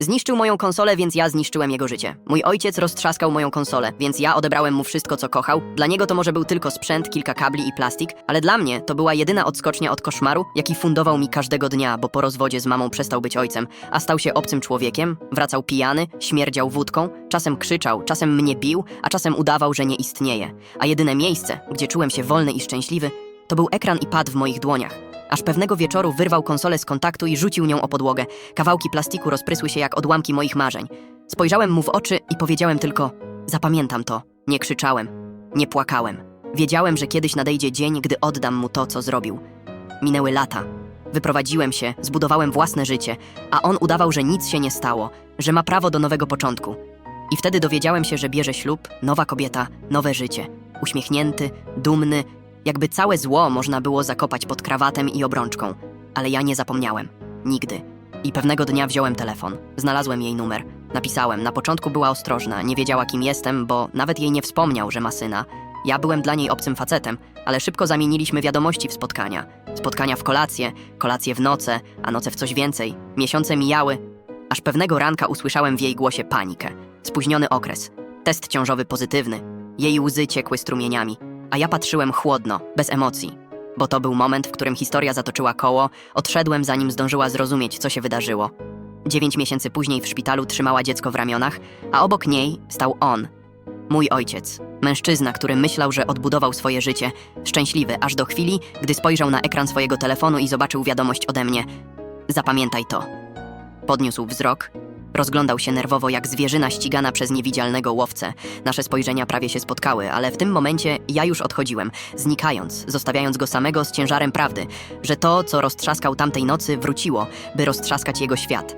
Zniszczył moją konsolę, więc ja zniszczyłem jego życie. Mój ojciec roztrzaskał moją konsolę, więc ja odebrałem mu wszystko, co kochał. Dla niego to może był tylko sprzęt, kilka kabli i plastik, ale dla mnie to była jedyna odskocznia od koszmaru, jaki fundował mi każdego dnia, bo po rozwodzie z mamą przestał być ojcem, a stał się obcym człowiekiem, wracał pijany, śmierdział wódką, czasem krzyczał, czasem mnie bił, a czasem udawał, że nie istnieje. A jedyne miejsce, gdzie czułem się wolny i szczęśliwy, to był ekran i pad w moich dłoniach. Aż pewnego wieczoru wyrwał konsolę z kontaktu i rzucił nią o podłogę. Kawałki plastiku rozprysły się jak odłamki moich marzeń. Spojrzałem mu w oczy i powiedziałem tylko: Zapamiętam to. Nie krzyczałem, nie płakałem. Wiedziałem, że kiedyś nadejdzie dzień, gdy oddam mu to, co zrobił. Minęły lata. Wyprowadziłem się, zbudowałem własne życie, a on udawał, że nic się nie stało, że ma prawo do nowego początku. I wtedy dowiedziałem się, że bierze ślub, nowa kobieta, nowe życie. Uśmiechnięty, dumny, jakby całe zło można było zakopać pod krawatem i obrączką. Ale ja nie zapomniałem. Nigdy. I pewnego dnia wziąłem telefon. Znalazłem jej numer. Napisałem. Na początku była ostrożna, nie wiedziała kim jestem, bo nawet jej nie wspomniał, że ma syna. Ja byłem dla niej obcym facetem, ale szybko zamieniliśmy wiadomości w spotkania. Spotkania w kolację, kolacje w noce, a noce w coś więcej. Miesiące mijały, aż pewnego ranka usłyszałem w jej głosie panikę. Spóźniony okres. Test ciążowy pozytywny. Jej łzy ciekły strumieniami, a ja patrzyłem chłodno, bez emocji. Bo to był moment, w którym historia zatoczyła koło, odszedłem zanim zdążyła zrozumieć, co się wydarzyło. Dziewięć miesięcy później w szpitalu trzymała dziecko w ramionach, a obok niej stał on. Mój ojciec. Mężczyzna, który myślał, że odbudował swoje życie. Szczęśliwy, aż do chwili, gdy spojrzał na ekran swojego telefonu i zobaczył wiadomość ode mnie. Zapamiętaj to. Podniósł wzrok, rozglądał się nerwowo jak zwierzyna ścigana przez niewidzialnego łowcę. Nasze spojrzenia prawie się spotkały, ale w tym momencie ja już odchodziłem, znikając, zostawiając go samego z ciężarem prawdy, że to, co roztrzaskał tamtej nocy, wróciło, by roztrzaskać jego świat.